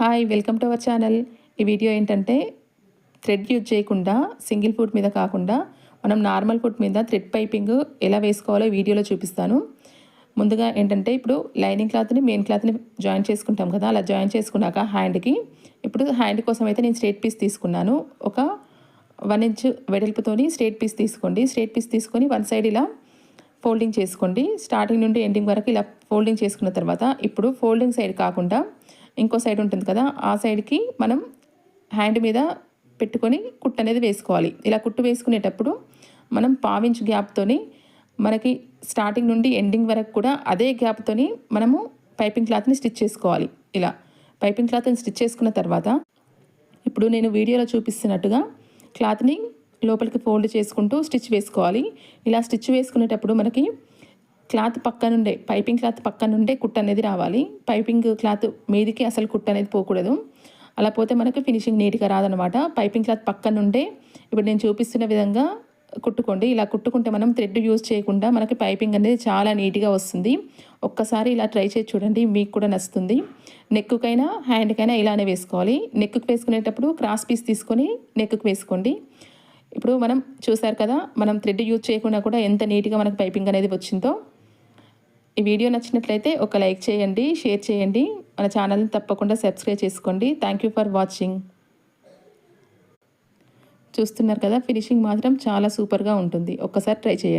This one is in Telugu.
Hi welcome to our channel ఈ వీడియో ఏంటంటే థ్రెడ్ యూజ్ చేయకుండా సింగిల్ ఫుట్ మీద కాకుండా మనం నార్మల్ ఫుట్ మీద థ్రెడ్ పైపింగ్ ఎలా వేసుకోవాలో వీడియోలో చూపిస్తాను. ముందుగా ఏంటంటే ఇప్పుడు లైనింగ్ క్లాత్ని మెయిన్ క్లాత్ని జాయిన్ చేసుకుంటాం కదా అలా జాయిన్ చేసుకున్నాక హ్యాండ్కి ఇప్పుడు హ్యాండ్ కోసం అయితే నేను స్ట్రేట్ పీస్ తీసుకున్నాను. ఒక వన్ ఇంచ్ వెడల్పుతోని స్ట్రేట్ పీస్ తీసుకోండి. స్ట్రేట్ పీస్ తీసుకొని వన్ సైడ్ ఇలా ఫోల్డింగ్ చేసుకోండి. స్టార్టింగ్ నుండి ఎండింగ్ వరకు ఇలా ఫోల్డింగ్ చేసుకున్న తర్వాత ఇప్పుడు ఫోల్డింగ్ సైడ్ కాకుండా ఇంకో సైడ్ ఉంటుంది కదా ఆ సైడ్కి మనం హ్యాండ్ మీద పెట్టుకొని కుట్టు అనేది వేసుకోవాలి. ఇలా కుట్టు వేసుకునేటప్పుడు మనం పావించ్ గ్యాప్తోని మనకి స్టార్టింగ్ నుండి ఎండింగ్ వరకు కూడా అదే గ్యాప్తోని మనము పైపింగ్ క్లాత్ని స్టిచ్ చేసుకోవాలి. ఇలా పైపింగ్ క్లాత్ని స్టిచ్ చేసుకున్న తర్వాత ఇప్పుడు నేను వీడియోలో చూపిస్తున్నట్టుగా క్లాత్ని లోపలికి ఫోల్డ్ చేసుకుంటూ స్టిచ్ వేసుకోవాలి. ఇలా స్టిచ్ వేసుకునేటప్పుడు మనకి క్లాత్ పక్క నుండే పైపింగ్ క్లాత్ పక్క నుండే కుట్ అనేది రావాలి. పైపింగ్ క్లాత్ మీదికి అసలు కుట్ అనేది పోకూడదు. అలా పోతే మనకి ఫినిషింగ్ నీట్గా రాదనమాట. పైపింగ్ క్లాత్ పక్క నుండే ఇప్పుడు నేను చూపిస్తున్న విధంగా కుట్టుకోండి. ఇలా కుట్టుకుంటే మనం థ్రెడ్ యూజ్ చేయకుండా మనకి పైపింగ్ అనేది చాలా నీట్గా వస్తుంది. ఒక్కసారి ఇలా ట్రై చేసి చూడండి మీకు కూడా నచ్చుతుంది. నెక్కుకైనా హ్యాండ్కైనా ఇలానే వేసుకోవాలి. నెక్కుకు వేసుకునేటప్పుడు క్రాస్ పీస్ తీసుకొని నెక్కుకు వేసుకోండి. ఇప్పుడు మనం చూసారు కదా మనం థ్రెడ్ యూజ్ చేయకుండా కూడా ఎంత నీట్గా మనకు పైపింగ్ అనేది వచ్చిందో. ఈ వీడియో నచ్చినట్లయితే ఒక లైక్ చేయండి షేర్ చేయండి. మన ఛానల్ని తప్పకుండా సబ్స్క్రైబ్ చేసుకోండి. థ్యాంక్ యూ ఫర్ వాచింగ్ చూస్తున్నారు కదా ఫినిషింగ్ మాత్రం చాలా సూపర్గా ఉంటుంది. ఒక్కసారి ట్రై చేయండి.